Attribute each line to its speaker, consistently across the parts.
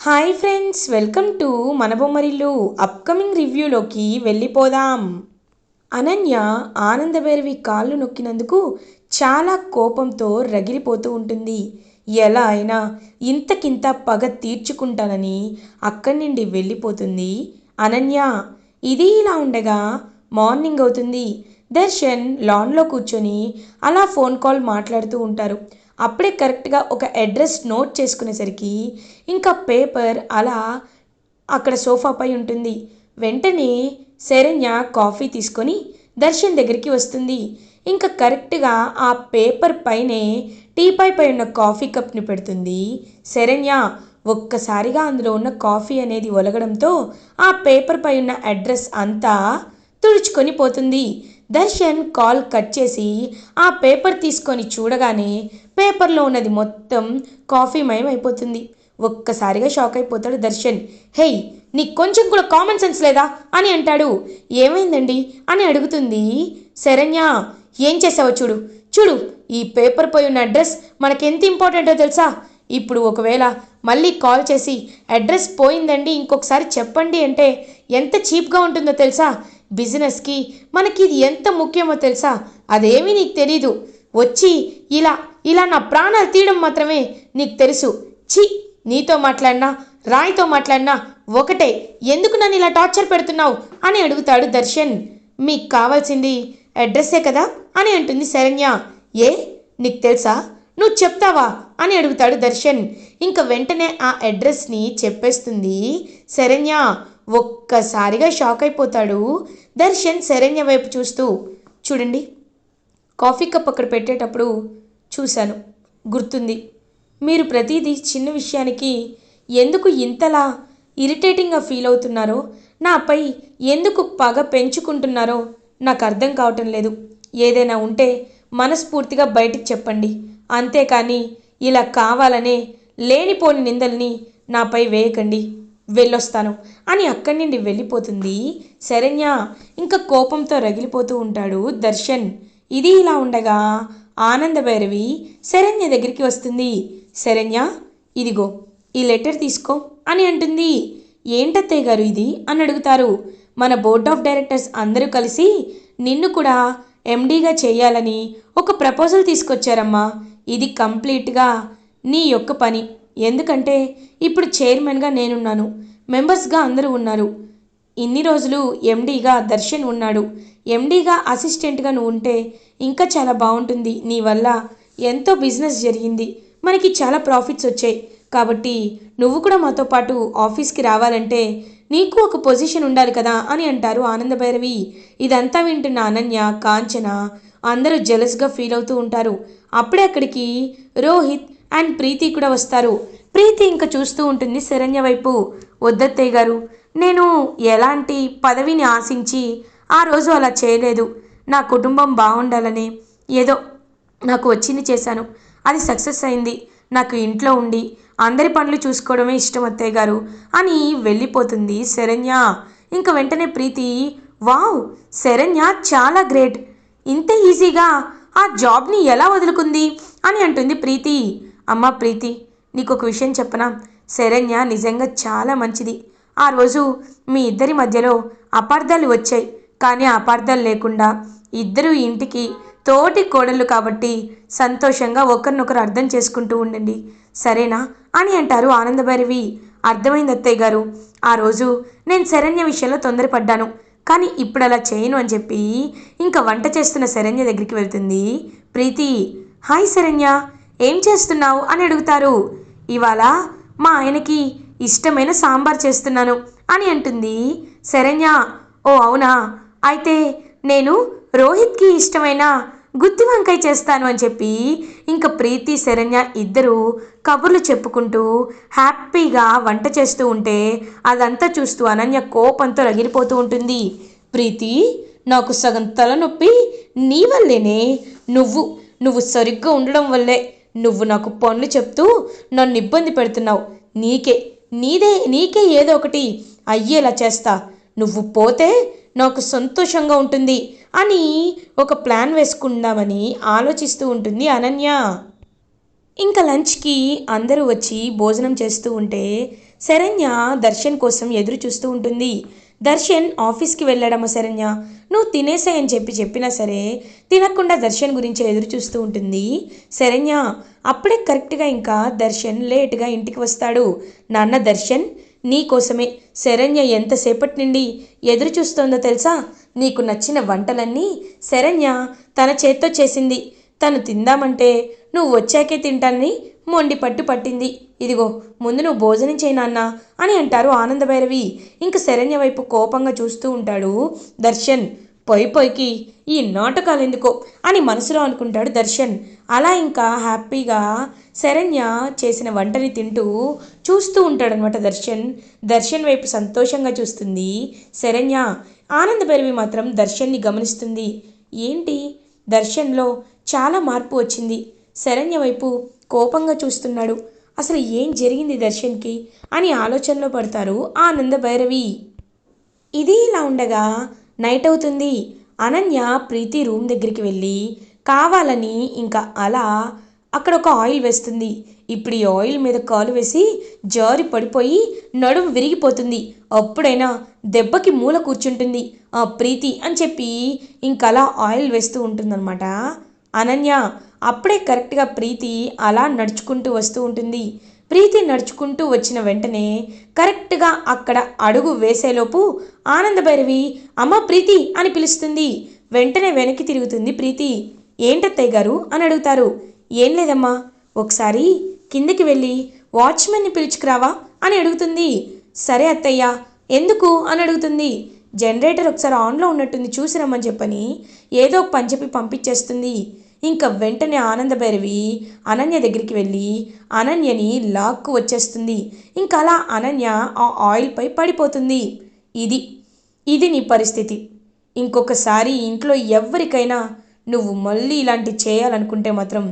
Speaker 1: Hi friends welcome to మన Bommarillu upcoming రివ్యూలోకి వెళ్ళిపోదాం. అనన్య ఆనందభైరవి కాళ్ళు నొక్కినందుకు చాలా కోపంతో రగిలిపోతూ ఉంటుంది. ఎలా అయినా ఇంతకింత పగ తీర్చుకుంటానని అక్కడి నుండి వెళ్ళిపోతుంది అనన్య. ఇది ఇలా ఉండగా మార్నింగ్ అవుతుంది. దర్శన్ లాన్లో కూర్చొని అలా ఫోన్ కాల్ మాట్లాడుతూ ఉంటారు. అప్పుడే కరెక్ట్గా ఒక అడ్రస్ నోట్ చేసుకునేసరికి ఇంకా పేపర్ అలా అక్కడ సోఫాపై ఉంటుంది. వెంటనే శరణ్య కాఫీ తీసుకొని దర్శన్ దగ్గరికి వస్తుంది. ఇంకా కరెక్ట్గా ఆ పేపర్ పైనే టీపై పై ఉన్న కాఫీ కప్ని పెడుతుంది. శరణ్య ఒక్కసారిగా అందులో ఉన్న కాఫీ అనేది ఒలగడంతో ఆ పేపర్ పై ఉన్న అడ్రస్ అంతా తుడుచుకొని పోతుంది. దర్శన్ కాల్ కట్ చేసి ఆ పేపర్ తీసుకొని చూడగానే పేపర్లో ఉన్నది మొత్తం కాఫీ మయం అయిపోతుంది. ఒక్కసారిగా షాక్ అయిపోతాడు దర్శన్. హేయ్ నీకు కొంచెం కూడా కామన్ సెన్స్ లేదా? అని అంటాడు. ఏమైందండి? అని అడుగుతుంది శరణ్య. ఏం చేసావో చూడు. చూడు ఈ పేపర్ పోయి ఉన్న అడ్రస్ మనకెంత ఇంపార్టెంటో తెలుసా? ఇప్పుడు ఒకవేళ మళ్ళీ కాల్ చేసి అడ్రస్ పోయిందండి ఇంకొకసారి చెప్పండి అంటే ఎంత చీప్గా ఉంటుందో తెలుసా? బిజినెస్కి మనకి ఇది ఎంత ముఖ్యమో తెలుసా? అదేమీ నీకు తెలీదు. వచ్చి ఇలా ఇలా నా ప్రాణాలు తీయడం మాత్రమే నీకు తెలుసు. ఛీ నీతో మాట్లాడినా రాయితో మాట్లాడినా ఒకటే. ఎందుకు నన్ను ఇలా టార్చర్ పెడుతున్నావు అని అడుగుతాడు దర్శన్. మీకు కావాల్సింది అడ్రస్సే కదా అని అంటుంది శరణ్య. ఏ నీకు తెలుసా? నువ్వు చెప్తావా? అని అడుగుతాడు దర్శన్. ఇంకా వెంటనే ఆ అడ్రస్ని చెప్పేస్తుంది శరణ్య. ఒక్కసారిగా షాక్ అయిపోతాడు దర్శన్ శరణ్య వైపు చూస్తూ. చూడండి కాఫీ కప్ అక్కడ పెట్టేటప్పుడు చూశాను. గుర్తుంది. మీరు ప్రతిదీ చిన్న విషయానికి ఎందుకు ఇంతలా ఇరిటేటింగ్గా ఫీల్ అవుతున్నారో నాపై ఎందుకు పగ పెంచుకుంటున్నారో నాకు అర్థం కావటం లేదు. ఏదైనా ఉంటే మనస్ఫూర్తిగా బయటికి చెప్పండి. అంతేకాని ఇలా కావాలనే లేనిపోని నిందల్ని నాపై వేయకండి. వెళ్ళొస్తాను. అని అక్కడి నుండి వెళ్ళిపోతుంది. శరణ్య ఇంకా కోపంతో రగిలిపోతూ ఉంటాడు. దర్శన్ ఇది ఇలా ఉండగా ఆనందభైరవి శరణ్య దగ్గరికి వస్తుంది. శరణ్య ఇదిగో ఈ లెటర్ తీసుకో అని అంటుంది. ఏంటత్తయ్య గారు ఇది అని అడుగుతారు. మన బోర్డ్ ఆఫ్ డైరెక్టర్స్ అందరూ కలిసి నిన్ను కూడా ఎండీగా చేయాలని ఒక ప్రపోజల్ తీసుకొచ్చారమ్మా. ఇది కంప్లీట్గా నీ యొక్క పని. ఎందుకంటే ఇప్పుడు చైర్మన్గా నేనున్నాను. మెంబర్స్గా అందరూ ఉన్నారు. ఇన్ని రోజులు ఎండీగా దర్శన్ ఉన్నాడు. ఎండీగా అసిస్టెంట్గా నువ్వు ఉంటే ఇంకా చాలా బాగుంటుంది. నీ వల్ల ఎంతో బిజినెస్ జరిగింది. మనకి చాలా ప్రాఫిట్స్ వచ్చాయి. కాబట్టి నువ్వు కూడా మాతో పాటు ఆఫీస్కి రావాలంటే నీకు ఒక పొజిషన్ ఉండాలి కదా అని అంటారు ఆనందభైరవి ఇదంతా వింటున్న అనన్య కాంచన అందరూ జెలస్గా ఫీల్ అవుతూ ఉంటారు. అప్పుడే అక్కడికి రోహిత్ అండ్ ప్రీతి కూడా వస్తారు. ప్రీతి ఇంకా చూస్తూ ఉంటుంది శరణ్య వైపు. వద్దత్తయ్య గారు నేను ఎలాంటి పదవిని ఆశించి ఆ రోజు అలా చేయలేదు. నా కుటుంబం బాగుండాలని ఏదో నాకు వచ్చింది చేశాను. అది సక్సెస్ అయింది. నాకు ఇంట్లో ఉండి అందరి పనులు చూసుకోవడమే ఇష్టం అత్తయ్య గారు. అని వెళ్ళిపోతుంది శరణ్య. ఇంకా వెంటనే ప్రీతి వావ్ శరణ్య చాలా గ్రేట్. ఇంత ఈజీగా ఆ జాబ్ని ఎలా వదులుకుంది? అని అంటుంది ప్రీతి. అమ్మ ప్రీతి నీకు ఒక విషయం చెప్పనా? శరణ్య నిజంగా చాలా మంచిది. ఆ రోజు మీ ఇద్దరి మధ్యలో అపార్థాలు వచ్చాయి. కానీ అపార్థాలు లేకుండా ఇద్దరు ఇంటికి తోటి కోడళ్ళు కాబట్టి సంతోషంగా ఒకరినొకరు అర్థం చేసుకుంటూ ఉండండి. సరేనా? అని అంటారు ఆనందభైరవి. అర్థమైంది అత్తయ్య గారు. ఆ రోజు నేను శరణ్య విషయంలో తొందరపడ్డాను. కానీ ఇప్పుడు అలా చేయను అని చెప్పి ఇంకా వంట చేస్తున్న శరణ్య దగ్గరికి వెళ్తుంది. ప్రీతి హాయ్ శరణ్య ఏం చేస్తున్నావు? అని అడుగుతారు. ఇవాళ మా ఆయనకి ఇష్టమైన సాంబార్ చేస్తున్నాను అని అంటుంది శరణ్య. ఓ అవునా? అయితే నేను రోహిత్కి ఇష్టమైన గుత్తి వంకాయ చేస్తాను అని చెప్పి ఇంకా ప్రీతి శరణ్య ఇద్దరు కబుర్లు చెప్పుకుంటూ హ్యాపీగా వంట చేస్తూ ఉంటే అదంతా చూస్తూ అనన్య కోపంతో రగిలిపోతూ ఉంటుంది. ప్రీతి నాకు సగం తలనొప్పి నీ వల్లేనే. నువ్వు నువ్వు సరిగ్గా ఉండడం వల్లే నువ్వు నాకు పనులు చెప్తూ నన్ను ఇబ్బంది పెడుతున్నావు. నీకే నీదే నీకే ఏదో ఒకటి అయ్యేలా చేస్తా. నువ్వు పోతే నాకు సంతోషంగా ఉంటుంది. అని ఒక ప్లాన్ వేసుకుందామని ఆలోచిస్తూ ఉంటుంది అనన్య. ఇంకా లంచ్కి అందరూ వచ్చి భోజనం చేస్తూ ఉంటే శరణ్య దర్శన్ కోసం ఎదురు చూస్తూ ఉంటుంది. దర్శన్ ఆఫీస్కి వెళ్ళడమా శరణ్య నువ్వు తినేసాయని చెప్పి చెప్పినా సరే తినకుండా దర్శన్ గురించి ఎదురు చూస్తూ ఉంటుంది. శరణ్య అప్పుడే కరెక్ట్గా ఇంకా దర్శన్ లేట్గా ఇంటికి వస్తాడు. నాన్న దర్శన్ నీ కోసమే. శరణ్య ఎంతసేపటి నుండి ఎదురు చూస్తోందో తెలుసా? నీకు నచ్చిన వంటలన్నీ శరణ్య తన చేత్తో చేసింది. తను తిందామంటే నువ్వు వచ్చాకే తింటానని మొండి పట్టు పట్టింది. ఇదిగో ముందు నువ్వు భోజనం చేయనాన్న అని అంటారు ఆనందభైరవి. ఇంక శరణ్య వైపు కోపంగా చూస్తూ ఉంటాడు దర్శన్. పొయ్యి పొయ్యికి ఈ నాటకాలు ఎందుకో అని మనసులో అనుకుంటాడు దర్శన్. అలా ఇంకా హ్యాపీగా శరణ్య చేసిన వంటని తింటూ చూస్తూ ఉంటాడనమాట దర్శన్. దర్శన్ వైపు సంతోషంగా చూస్తుంది శరణ్య. ఆనందభైరవి మాత్రం దర్శన్ని గమనిస్తుంది. ఏంటి? దర్శన్లో చాలా మార్పు వచ్చింది. శరణ్య వైపు కోపంగా చూస్తున్నాడు. అసలు ఏం జరిగింది దర్శన్కి? అని ఆలోచనలో పడతారు ఆనంద భైరవి. ఇది ఇలా ఉండగా నైట్ అవుతుంది. అనన్య ప్రీతి రూమ్ దగ్గరికి వెళ్ళి కావాలని ఇంకా అలా అక్కడ ఒక ఆయిల్ వేస్తుంది. ఇప్పుడు ఈ ఆయిల్ మీద కాలు వేసి జారి పడిపోయి నడుము విరిగిపోతుంది. అప్పుడైనా దెబ్బకి మూల కూర్చుంటుంది. ఆ ప్రీతి అని చెప్పి ఇంకలా ఆయిల్ వేస్తూ ఉంటుందన్నమాట. అనన్య అప్పుడే కరెక్ట్గా ప్రీతి అలా నడుచుకుంటూ వస్తూ ఉంటుంది. ప్రీతి నడుచుకుంటూ వచ్చిన వెంటనే కరెక్ట్గా అక్కడ అడుగు వేసేలోపు ఆనందభైరవి అమ్మ ప్రీతి అని పిలుస్తుంది. వెంటనే వెనక్కి తిరుగుతుంది ప్రీతి. ఏంటత్తయ్య గారు అని అడుగుతారు. ఏం లేదమ్మా ఒకసారి కిందికి వెళ్ళి వాచ్మెన్ని పిలుచుకురావా అని అడుగుతుంది. సరే అత్తయ్య ఎందుకు అని అడుగుతుంది. జనరేటర్ ఒకసారి ఆన్లో ఉన్నట్టుంది చూసిరమ్మని చెప్పని ఏదో ఒక పని చెప్పి పంపించేస్తుంది. ఇంకా వెంటనే ఆనందభైరవి అనన్య దగ్గరికి వెళ్ళి అనన్యని లాక్కు వచ్చేస్తుంది. ఇంకా అలా అనన్య ఆ ఆయిల్పై పడిపోతుంది. ఇది ఇది నీ పరిస్థితి. ఇంకొకసారి ఇంట్లో ఎవరికైనా నువ్వు మళ్ళీ ఇలాంటి చేయాలనుకుంటే మాత్రం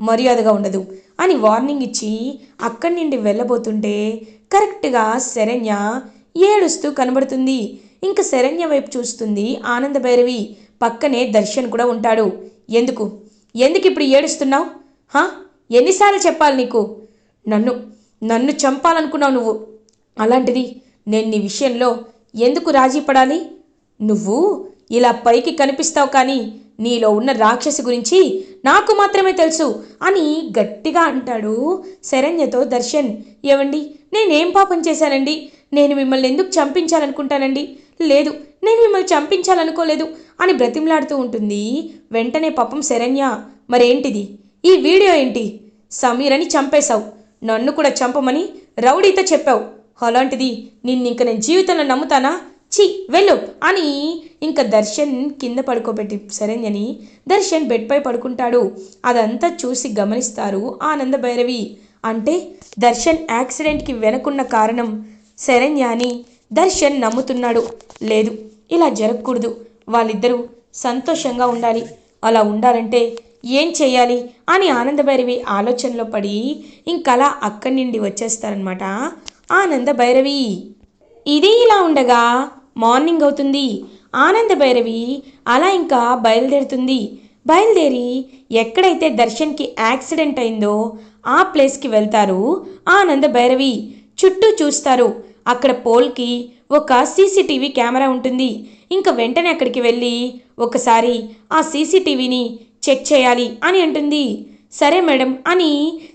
Speaker 1: మర్యాదగా ఉండదు. అని వార్నింగ్ ఇచ్చి అక్కడి నుండి వెళ్ళబోతుంటే కరెక్ట్గా శరణ్య ఏడుస్తూ కనబడుతుంది. ఇంక శరణ్య వైపు చూస్తుంది ఆనంద భైరవి. పక్కనే దర్శన్ కూడా ఉంటాడు. ఎందుకు? ఎందుకు ఇప్పుడు ఏడుస్తున్నావు? హా? ఎన్నిసార్లు చెప్పాలి నీకు? నన్ను నన్ను చంపాలనుకున్నావు నువ్వు. అలాంటిది నేను నీ విషయంలో ఎందుకు రాజీ పడాలి? నువ్వు ఇలా పైకి కనిపిస్తావు కానీ నీలో ఉన్న రాక్షసి గురించి నాకు మాత్రమే తెలుసు అని గట్టిగా అంటాడు శరణ్యతో దర్శన్. ఏవండి నేనేం పాపం చేశానండి? నేను మిమ్మల్ని ఎందుకు చంపించాలనుకుంటానండి? లేదు నేను మిమ్మల్ని చంపించాలనుకోలేదు అని బ్రతిమలాడుతూ ఉంటుంది వెంటనే పాపం శరణ్య. మరేంటిది? ఈ వీడియో ఏంటి? సమీరని చంపేశావు. నన్ను కూడా చంపమని రౌడీతో చెప్పావు. అలాంటిది నిన్నింక నేను జీవితంలో నమ్ముతానా? ఛీ వెళ్ళు అని ఇంకా దర్శన్ కింద పడుకోబెట్టి శరణ్యని దర్శన్ బెడ్పై పడుకుంటాడు. అదంతా చూసి గమనిస్తారు ఆనంద భైరవి అంటే దర్శన్ యాక్సిడెంట్కి వెనకున్న కారణం. శరణ్య అని దర్శన్ నమ్ముతున్నాడు. లేదు ఇలా జరగకూడదు. వాళ్ళిద్దరూ సంతోషంగా ఉండాలి. అలా ఉండాలంటే ఏం చేయాలి అని ఆనందభైరవి ఆలోచనలో పడి ఇంకలా అక్కడి నుండి వచ్చేస్తారనమాట ఆనంద భైరవి ఇది ఇలా ఉండగా మార్నింగ్ అవుతుంది. ఆనంద భైరవి అలా ఇంకా బయలుదేరుతుంది. బయలుదేరి ఎక్కడైతే దర్శన్కి యాక్సిడెంట్ అయిందో ఆ ప్లేస్కి వెళ్తారు ఆనంద భైరవి. చుట్టూ చూస్తారు. అక్కడ పోల్కి ఒక సీసీటీవీ కెమెరా ఉంటుంది. ఇంకా వెంటనే అక్కడికి వెళ్ళి ఒకసారి ఆ సీసీటీవీని చెక్ చేయాలి అని అంటుంది. సరే మేడం అని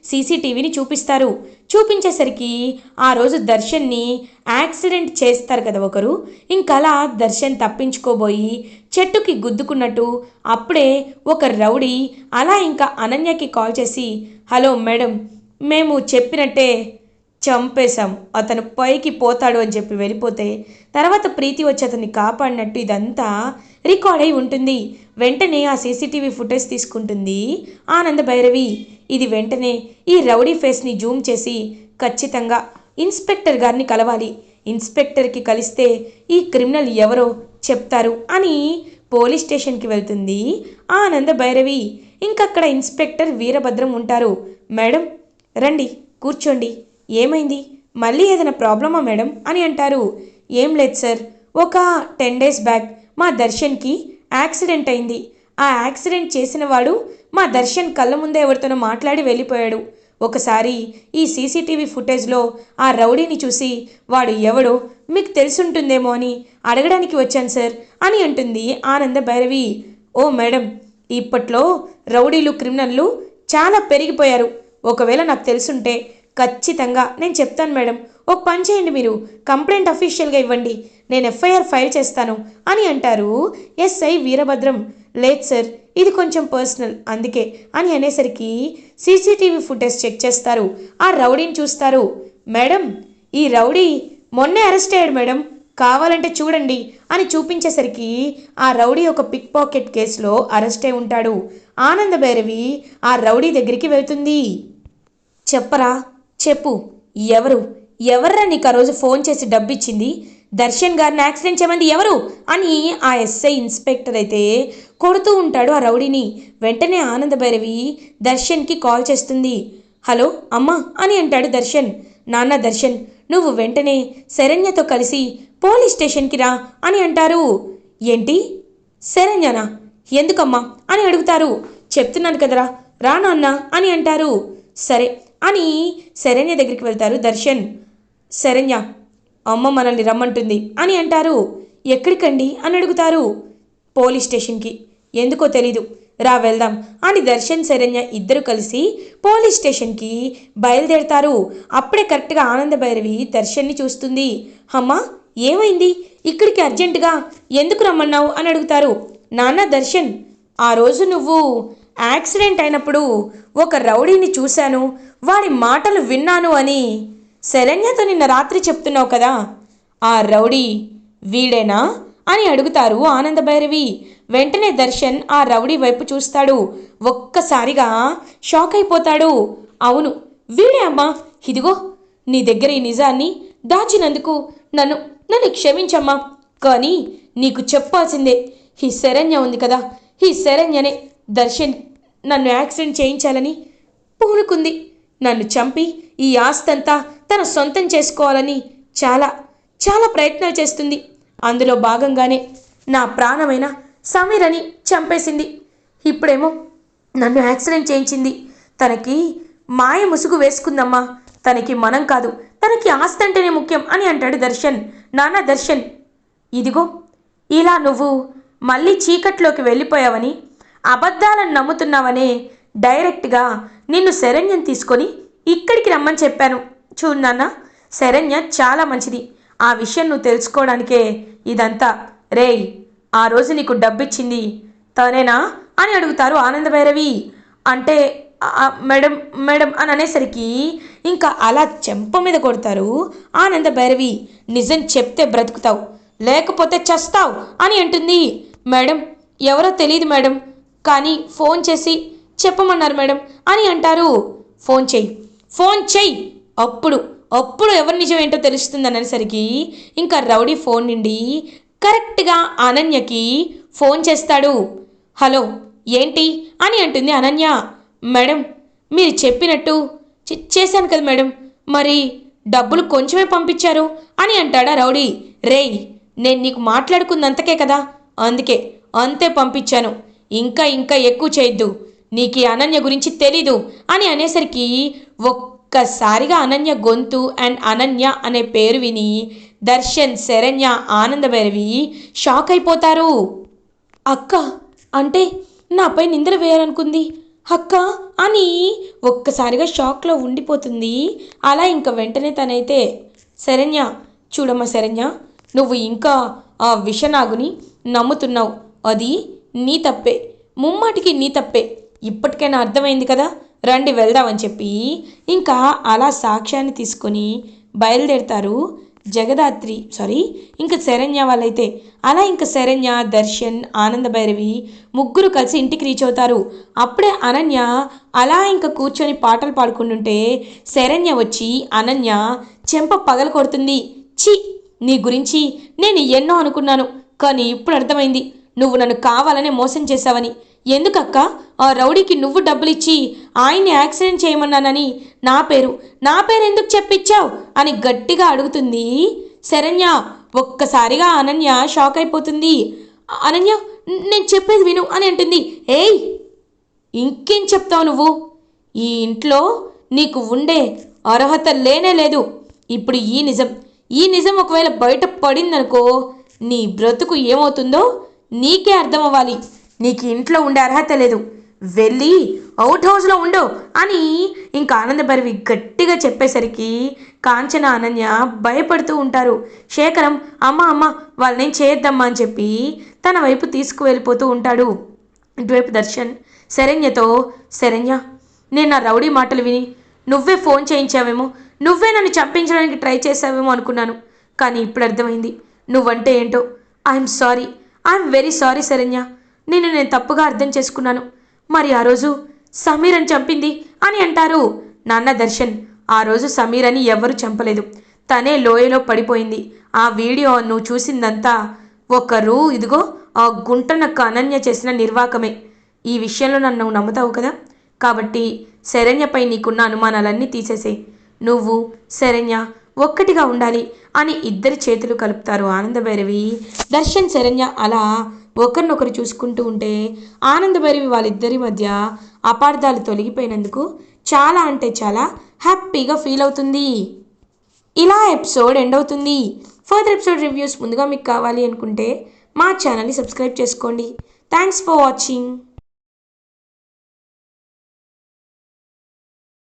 Speaker 1: సీసీటీవీని చూపిస్తారు. చూపించేసరికి ఆ రోజు దర్శన్ని యాక్సిడెంట్ చేస్తారు కదా ఒకరు. ఇంకలా దర్శన్ తప్పించుకోబోయి చెట్టుకి గుద్దుకున్నట్టు అప్పుడే ఒక రౌడీ అలా ఇంకా అనన్యకి కాల్ చేసి హలో మేడం మేము చెప్పినట్టే చంపేశాం. అతను పైకి పోతాడు అని చెప్పి వెళ్ళిపోతే తర్వాత ప్రీతి వచ్చి అతన్ని కాపాడినట్టు ఇదంతా రికార్డ్ అయి ఉంటుంది. వెంటనే ఆ సీసీటీవీ ఫుటేజ్ తీసుకుంటుంది ఆనంద భైరవి. ఇది వెంటనే ఈ రౌడీ ఫేస్ని జూమ్ చేసి ఖచ్చితంగా ఇన్స్పెక్టర్ గారిని కలవాలి. ఇన్స్పెక్టర్కి కలిస్తే ఈ క్రిమినల్ ఎవరో చెప్తారు అని పోలీస్ స్టేషన్కి వెళ్తుంది ఆనంద భైరవి. ఇంకక్కడ ఇన్స్పెక్టర్ వీరభద్రం ఉంటారు. మేడం రండి కూర్చోండి. ఏమైంది? మళ్ళీ ఏదైనా ప్రాబ్లమా మేడం? అని అంటారు. ఏం లేదు సార్. ఒక టెన్ డేస్ బ్యాక్ మా దర్శన్కి యాక్సిడెంట్ అయింది. ఆ యాక్సిడెంట్ చేసిన వాడు మా దర్శన్ కళ్ళ ముందే ఎవరితోనో మాట్లాడి వెళ్ళిపోయాడు. ఒకసారి ఈ సీసీటీవీ ఫుటేజ్లో ఆ రౌడీని చూసి వాడు ఎవడో మీకు తెలుసుంటుందేమో అని అడగడానికి వచ్చాను సార్ అని అంటుంది ఆనంద భైరవి. ఓ మేడం ఇప్పట్లో రౌడీలు క్రిమినల్లు చాలా పెరిగిపోయారు. ఒకవేళ నాకు తెలుసుంటే ఖచ్చితంగా నేను చెప్తాను మేడం. ఒక పని చేయండి మీరు. కంప్లైంట్ అఫీషియల్గా ఇవ్వండి. నేను ఎఫ్ఐఆర్ ఫైల్ చేస్తాను అని అంటారు ఎస్ఐ వీరభద్రం. లేదు సార్ ఇది కొంచెం పర్సనల్ అందుకే అని అనేసరికి సీసీటీవీ ఫుటేజ్ చెక్ చేస్తారు. ఆ రౌడీని చూస్తారు. మేడం ఈ రౌడీ మొన్నే అరెస్ట్ అయ్యాడు మేడం. కావాలంటే చూడండి అని చూపించేసరికి ఆ రౌడీ ఒక పిక్ పాకెట్ కేసులో అరెస్ట్ అయి ఉంటాడు. ఆనంద భైరవి ఆ రౌడీ దగ్గరికి వెళ్తుంది. చెప్పరా? చెప్పు. ఎవరు? ఎవర్రా నీకు ఆ రోజు ఫోన్ చేసి డబ్బిచ్చింది? దర్శన్ గారిని యాక్సిడెంట్ చేయమంది ఎవరు? అని ఆ ఎస్ఐ ఇన్స్పెక్టర్ అయితే కొడుతూ ఉంటాడు ఆ రౌడీని. వెంటనే ఆనంద భైరవి దర్శన్కి కాల్ చేస్తుంది. హలో అమ్మా అని అంటాడు దర్శన్. నాన్న దర్శన్ నువ్వు వెంటనే శరణ్యతో కలిసి పోలీస్ స్టేషన్కి రా అని అంటారు. ఏంటి? శరణ్యనా? ఎందుకమ్మా? అని అడుగుతారు. చెప్తున్నాను కదరా రా నాన్న అని అంటారు. సరే అని శరణ్య దగ్గరికి వెళ్తారు. దర్శన్ శరణ్య అమ్మ మనల్ని రమ్మంటుంది. అని అంటారు. ఎక్కడికండి? అని అడుగుతారు పోలీస్ స్టేషన్కి. ఎందుకో తెలీదు. రా వెళ్దాం అని దర్శన్ శరణ్య ఇద్దరు కలిసి పోలీస్ స్టేషన్కి బయలుదేరతారు. అప్పుడే కరెక్ట్గా ఆనంద భైరవి దర్శన్ని చూస్తుంది. అమ్మా ఏమైంది? ఇక్కడికి అర్జెంటుగా ఎందుకు రమ్మన్నావు? అని అడుగుతారు. నాన్న దర్శన్ ఆ రోజు నువ్వు యాక్సిడెంట్ అయినప్పుడు ఒక రౌడీని చూశాను. వాడి మాటలు విన్నాను అని శరణ్యతో నిన్న రాత్రి చెప్తున్నావు కదా. ఆ రౌడీ వీడేనా అని అడుగుతారు ఆనందభైరవి. వెంటనే దర్శన్ ఆ రౌడీ వైపు చూస్తాడు. ఒక్కసారిగా షాక్ అయిపోతాడు. అవును వీడే అమ్మా. ఇదిగో నీ దగ్గర ఈ నిజాన్ని దాచినందుకు నన్ను నన్ను క్షమించమ్మా. కానీ నీకు చెప్పాల్సిందే ఈ శరణ్య ఉంది కదా. ఈ శరణ్యనే దర్శన్ నన్ను యాక్సిడెంట్ చేయించాలని పూనుకుంది. నన్ను చంపి ఈ ఆస్తంతా తన సొంతం చేసుకోవాలని చాలా చాలా ప్రయత్నాలు చేస్తుంది. అందులో భాగంగానే నా ప్రాణమైన సమీరని చంపేసింది. ఇప్పుడేమో నన్ను యాక్సిడెంట్ చేయించింది. తనకి మాయ ముసుగు వేసుకుందమ్మా. తనకి మనం కాదు తనకి ఆస్తి అంటేనే ముఖ్యం అని అంటాడు దర్శన్. నాన్న దర్శన్ ఇదిగో ఇలా నువ్వు మళ్ళీ చీకట్లోకి వెళ్ళిపోయావని అబద్ధాలను నమ్ముతున్నావనే డైరెక్ట్గా నిన్ను శరణ్యం తీసుకొని ఇక్కడికి రమ్మని చెప్పాను. చూడు నాన్న శరణ్య చాలా మంచిది. ఆ విషయం నువ్వు తెలుసుకోవడానికే ఇదంతా. రేయ్ ఆ రోజు నీకు డబ్బిచ్చింది తనేనా అని అడుగుతారు ఆనంద భైరవి అంటే మేడం మేడం అని అనేసరికి ఇంకా అలా చెంప మీద కొడతారు ఆనంద భైరవి నిజం చెప్తే బ్రతుకుతావు లేకపోతే చస్తావు అని అంటుంది. మేడం ఎవరో తెలియదు మేడం. కానీ ఫోన్ చేసి చెప్పమన్నారు మేడం అని అంటారు. ఫోన్ చెయ్యి ఫోన్ చెయ్యి అప్పుడు అప్పుడు ఎవరి నిజం ఏంటో తెలుస్తుంది అనేసరికి ఇంకా రౌడీ ఫోన్ నుండి కరెక్ట్గా అనన్యకి ఫోన్ చేస్తాడు. హలో ఏంటి? అని అంటుంది అనన్య. మేడం మీరు చెప్పినట్టు చేశాను కదా మేడం. మరి డబ్బులు కొంచెమే పంపించారు అని అంటాడా రౌడీ. రేయ్ నేను నీకు మాట్లాడుకున్నంతకే కదా. అందుకే అంతే పంపించాను. ఇంకా ఇంకా ఎక్కువ చేయొద్దు. నీకు ఈ అనన్య గురించి తెలీదు అని అనేసరికి ఒక్కసారిగా అనన్య గొంతు అండ్ అనన్య అనే పేరు విని దర్శన్ శరణ్య ఆనందభైరవి షాక్ అయిపోతారు. అక్క అంటే నాపై నిందలు వేయాలనుకుంది. అక్క అని ఒక్కసారిగా షాక్లో ఉండిపోతుంది. అలా ఇంకా వెంటనే తనైతే శరణ్య చూడమ్మా శరణ్య నువ్వు ఇంకా ఆ విషనాగుని నమ్ముతున్నావు. అది నీ తప్పే. ముమ్మాటికి నీ తప్పే. ఇప్పటికైనా అర్థమైంది కదా? రండి వెళ్దామని చెప్పి ఇంకా అలా సాక్ష్యాన్ని తీసుకొని బయలుదేరతారు జగదాత్రి. సారీ ఇంకా శరణ్య వాళ్ళైతే. అలా ఇంకా శరణ్య దర్శన్ ఆనంద భైరవి ముగ్గురు కలిసి ఇంటికి రీచ్ అవుతారు. అప్పుడే అనన్య అలా ఇంకా కూర్చొని పాటలు పాడుకుంటుంటే శరణ్య వచ్చి అనన్య చెంప పగల కొడుతుంది. ఛీ నీ గురించి నేను ఎన్నో అనుకున్నాను కానీ ఇప్పుడు అర్థమైంది. నువ్వు నన్ను కావాలని మోసం చేశావని. ఎందుకక్క? ఆ రౌడీకి నువ్వు డబ్బులిచ్చి ఆయన్ని యాక్సిడెంట్ చేయమన్నానని. నా పేరు నా పేరు ఎందుకు చెప్పిచ్చావు అని గట్టిగా అడుగుతుంది శరణ్య. ఒక్కసారిగా అనన్య షాక్ అయిపోతుంది. అనన్య నేను చెప్పేది విను అని అంటుంది. ఏయ్! ఇంకేం చెప్తావు నువ్వు? ఈ ఇంట్లో నీకు ఉండే అర్హత లేనే లేదు. ఇప్పుడు ఈ నిజం ఈ నిజం ఒకవేళ బయట పడిందనుకో నీ బ్రతుకు ఏమవుతుందో నీకే అర్థం అవ్వాలి నీకు ఇంట్లో ఉండే అర్హత లేదు. వెళ్ళి అవుట్ హౌస్లో ఉండు అని ఇంకా ఆనందభరివి గట్టిగా చెప్పేసరికి కాంచన అనన్య భయపడుతూ ఉంటారు. శేఖరం అమ్మ అమ్మ వాళ్ళని చేయొద్దమ్మా అని చెప్పి తన వైపు తీసుకువెళ్ళిపోతూ ఉంటాడు. ఇటువైపు దర్శన్ శరణ్యతో శరణ్య నేను నా రౌడీ మాటలు విని నువ్వే ఫోన్ చేయించావేమో నువ్వే నన్ను చంపించడానికి ట్రై చేసావేమో అనుకున్నాను. కానీ ఇప్పుడు అర్థమైంది. నువ్వంటే ఏంటో? I'm sorry. I'm very sorry Saranya. నేను నేను తప్పుగా అర్థం చేసుకున్నాను. మరి ఆ రోజు సమీర్ అని చంపింది అని అంటారు నాన్న దర్శన్. ఆ రోజు సమీర్ అని ఎవరు చంపలేదు. తనే లోయలో పడిపోయింది. ఆ వీడియో నువ్వు చూసిందంతా ఒకరు ఇదిగో ఆ గుంటనక్క అనన్య చేసిన నిర్వాకమే. ఈ విషయంలో నన్ను నమ్ముతావు కదా? కాబట్టి శరణ్యపై నీకున్న అనుమానాలన్నీ తీసేసే నువ్వు శరణ్య ఒక్కటిగా ఉండాలి అని ఇద్దరి చేతులు కలుపుతారు ఆనందభైరవి. దర్శన్ శరణ్య అలా ఒకరినొకరు చూసుకుంటూ ఉంటే ఆనందభైరవి వాళ్ళిద్దరి మధ్య అపార్థాలు తొలగిపోయినందుకు చాలా అంటే చాలా హ్యాపీగా ఫీల్ అవుతుంది. ఇలా ఎపిసోడ్ ఎండ్ అవుతుంది. ఫర్దర్ ఎపిసోడ్ రివ్యూస్ ముందుగా మీకు కావాలి అనుకుంటే మా ఛానల్ని సబ్స్క్రైబ్ చేసుకోండి. Thanks for watching.